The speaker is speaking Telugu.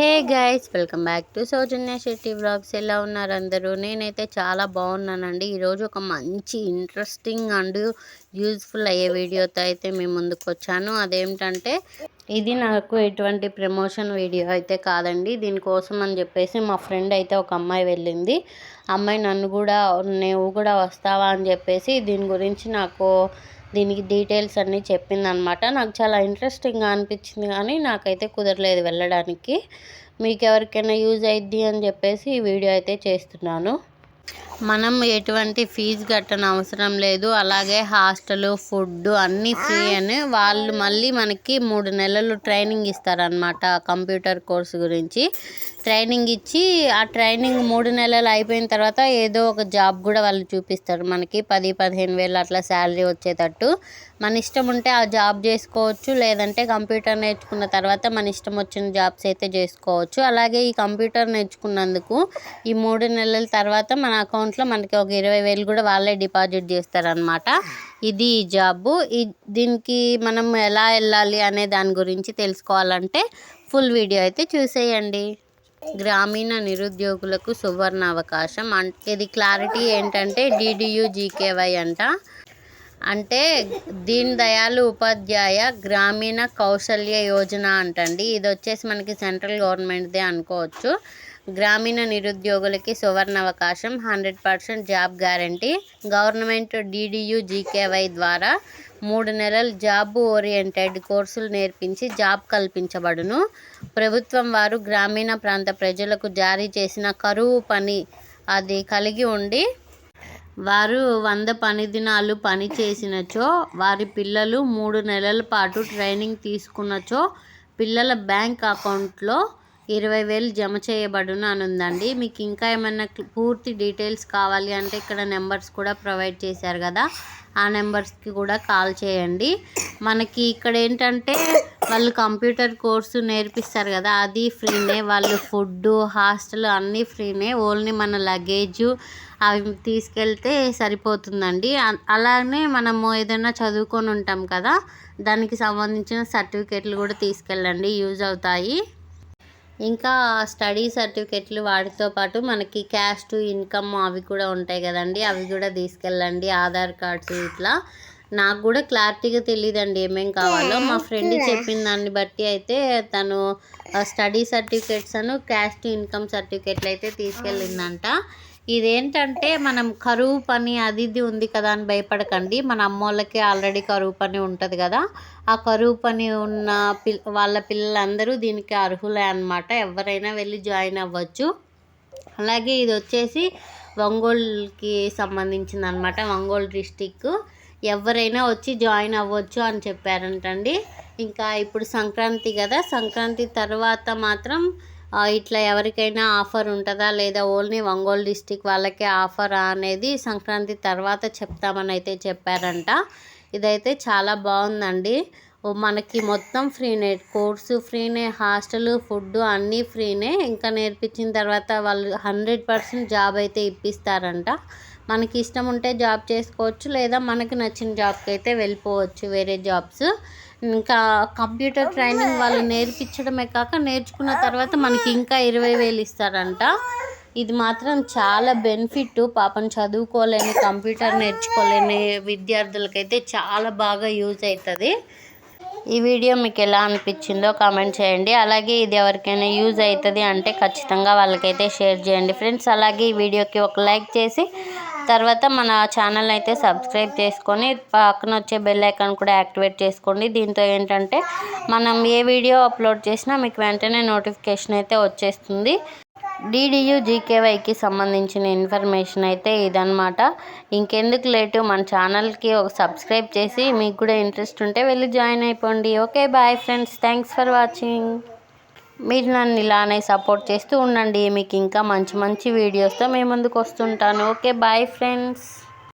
Hey guys welcome back to Soujanya Shetty blogs ఎలా ఉన్నారు అందరూ? నేనైతే చాలా బాగున్నానండి. ఈరోజు ఒక మంచి ఇంట్రెస్టింగ్ అండ్ యూజ్ఫుల్ అయ్యే వీడియోతో అయితే మేము ముందుకు వచ్చాను. అదేమిటంటే ఇది నాకు ఎటువంటి ప్రమోషన్ వీడియో అయితే కాదండి. దీనికోసం అని చెప్పేసి మా ఫ్రెండ్ అయితే ఒక అమ్మాయి వెళ్ళింది. అమ్మాయి నన్ను కూడా నువ్వు కూడా వస్తావా? అని చెప్పేసి దీని గురించి నాకు దీనికి డీటెయిల్స్ అన్నీ చెప్పిందనమాట. నాకు చాలా ఇంట్రెస్టింగ్గా అనిపించింది కానీ నాకైతే కుదరలేదు వెళ్ళడానికి. మీకు ఎవరికైనా యూజ్ అయిద్ది అని చెప్పేసి ఈ వీడియో అయితే చేస్తున్నాను. మనం ఎటువంటి ఫీజు కట్టనవసరం లేదు. అలాగే హాస్టల్ ఫుడ్ అన్నీ ఫ్రీ అని వాళ్ళు మళ్ళీ మనకి మూడు నెలలు ట్రైనింగ్ ఇస్తారనమాట కంప్యూటర్ కోర్స్ గురించి. ట్రైనింగ్ ఇచ్చి ఆ ట్రైనింగ్ మూడు నెలలు అయిపోయిన తర్వాత ఏదో ఒక జాబ్ కూడా వాళ్ళు చూపిస్తారు. మనకి పది పదిహేను వేలు అట్లా శాలరీ వచ్చేటట్టు. మన ఇష్టం ఉంటే ఆ జాబ్ చేసుకోవచ్చు లేదంటే కంప్యూటర్ నేర్చుకున్న తర్వాత మన ఇష్టం వచ్చిన జాబ్స్ అయితే చేసుకోవచ్చు. అలాగే ఈ కంప్యూటర్ నేర్చుకున్నందుకు ఈ మూడు నెలల తర్వాత మన అకౌంట్లో మనకి ఒక ఇరవై వేలు కూడా వాళ్ళే డిపాజిట్ చేస్తారనమాట ఇది ఈ జాబు. ఈ దీనికి మనం ఎలా వెళ్ళాలి అనే దాని గురించి తెలుసుకోవాలంటే ఫుల్ వీడియో అయితే చూసేయండి. గ్రామీణ నిరుద్యోగులకు సువర్ణ అవకాశం. ఇది క్లారిటీ ఏంటంటే డిడియు జీకేవై అంట. అంటే దీన్ దయాళ్ ఉపాధ్యాయ గ్రామీణ కౌశల్య యోజన అంటండి. ఇది వచ్చేసి మనకి సెంట్రల్ గవర్నమెంట్దే అనుకోవచ్చు. గ్రామీణ నిరుద్యోగులకి సువర్ణ అవకాశం hundred percent job guarantee. Government DDU GKY ద్వారా మూడు నెలలు జాబ్ ఓరియంటెడ్ కోర్సులు నేర్పించి జాబ్ కల్పించబడును. ప్రభుత్వం వారు గ్రామీణ ప్రాంత ప్రజలకు జారీ చేసిన కరువు పని అది కలిగి ఉండి వారు వంద పని దినాలు పని చేసినచో వారి పిల్లలు మూడు నెలల పాటు ట్రైనింగ్ తీసుకున్నచో పిల్లల బ్యాంక్ అకౌంట్లో ఇరవై వేలు జమ చేయబడును అని ఉందండి మీకు ఇంకా ఏమైనా పూర్తి డీటెయిల్స్ కావాలి అంటే ఇక్కడ నెంబర్స్ కూడా ప్రొవైడ్ చేశారు కదా ఆ నెంబర్స్కి కూడా కాల్ చేయండి. మనకి ఇక్కడ ఏంటంటే వాళ్ళు కంప్యూటర్ కోర్సు నేర్పిస్తారు కదా అది ఫ్రీనే. వాళ్ళు ఫుడ్ హాస్టల్ అన్నీ ఫ్రీనే. ఓన్లీ మన లగేజ్ అవి తీసుకెళ్తే సరిపోతుందండి. అలానే మనము ఏదైనా చదువుకొని ఉంటాం కదా దానికి సంబంధించిన సర్టిఫికేట్లు కూడా తీసుకెళ్ళండి. యూజ్ అవుతాయి. ఇంకా స్టడీ సర్టిఫికెట్లు వాటితో పాటు మనకి క్యాస్ట్ ఇన్కమ్ అవి కూడా ఉంటాయి కదండి. అవి కూడా తీసుకెళ్ళండి. ఆధార్ కార్డ్స్ ఇట్లా. నాకు కూడా క్లారిటీగా తెలియదండి ఏమేం కావాలో. మా ఫ్రెండ్ చెప్పిన దాన్ని బట్టి అయితే తను స్టడీ సర్టిఫికేట్స్ అను క్యాస్ట్ ఇన్కమ్ సర్టిఫికేట్లు అయితే తీసుకెళ్ళిందంట. ఇదేంటంటే మనం కరువు పని అది ఇది ఉంది కదా అని భయపడకండి. మన అమ్మోళ్ళకి ఆల్రెడీ కరువు పని ఉంటుంది కదా. ఆ కరువు పని ఉన్న పిల్ వాళ్ళ పిల్లలందరూ దీనికి అర్హులే అనమాట ఎవరైనా వెళ్ళి జాయిన్ అవ్వచ్చు. అలాగే ఇది వచ్చేసి ఒంగోలుకి సంబంధించింది అనమాట ఒంగోలు డిస్టిక్. ఎవరైనా వచ్చి జాయిన్ అవ్వచ్చు అని చెప్పారంటండి. ఇంకా ఇప్పుడు సంక్రాంతి కదా. సంక్రాంతి తర్వాత మాత్రం ఇట్లా ఎవరికైనా ఆఫర్ ఉంటుందా? లేదా ఓన్లీ ఒంగోలు డిస్టిక్ వాళ్ళకే ఆఫర్ అనేది సంక్రాంతి తర్వాత చెప్తామని అయితే చెప్పారంట. ఇదైతే చాలా బాగుందండి. మనకి మొత్తం ఫ్రీనే కోర్సు ఫ్రీనే హాస్టల్ ఫుడ్ అన్నీ ఫ్రీనే. ఇంకా నేర్పించిన తర్వాత వాళ్ళు హండ్రెడ్ పర్సెంట్ జాబ్ అయితే ఇప్పిస్తారంట. మనకి ఇష్టం ఉంటే జాబ్ చేసుకోవచ్చు లేదా మనకి నచ్చిన జాబ్కి అయితే వెళ్ళిపోవచ్చు వేరే జాబ్స్. ఇంకా కంప్యూటర్ ట్రైనింగ్ వాళ్ళు నేర్పించడమే కాక నేర్చుకున్న తర్వాత మనకి ఇంకా ఇరవై వేలు ఇస్తారంట. ఇది మాత్రం చాలా బెనిఫిట్. పాపం చదువుకోలేని కంప్యూటర్ నేర్చుకోలేని విద్యార్థులకైతే చాలా బాగా యూజ్ అవుతుంది ఈ వీడియో మీకు ఎలా అనిపించిందో కామెంట్ చేయండి. అలాగే ఇది ఎవరికైనా యూజ్ అవుతుంది అంటే ఖచ్చితంగా వాళ్ళకైతే షేర్ చేయండి. ఫ్రెండ్స్ అలాగే ఈ వీడియోకి ఒక లైక్ చేసి తర్వాత మన ఛానల్ అయితే సబ్స్క్రైబ్ చేసుకొని పక్కన వచ్చే బెల్ ఐకాన్ కూడా యాక్టివేట్ చేసుకోండి. దీంతో ఏంటంటే మనం ఏ వీడియో అప్లోడ్ చేసినా మీకు వెంటనే నోటిఫికేషన్ అయితే వచ్చేస్తుంది. డీడీయూ జీకేవైకి సంబంధించిన ఇన్ఫర్మేషన్ అయితే ఇదనమాట ఇంకెందుకు లేటు మన ఛానల్కి ఒక సబ్స్క్రైబ్ చేసి మీకు కూడా ఇంట్రెస్ట్ ఉంటే వెళ్ళి జాయిన్ అయిపోండి. Okay bye friends. Thanks for watching. మీరు నన్ను ఇలానే సపోర్ట్ చేస్తూ ఉండండి. మీకు ఇంకా మంచి మంచి వీడియోస్తో మేము ముందుకు వస్తుంటాను. Okay bye friends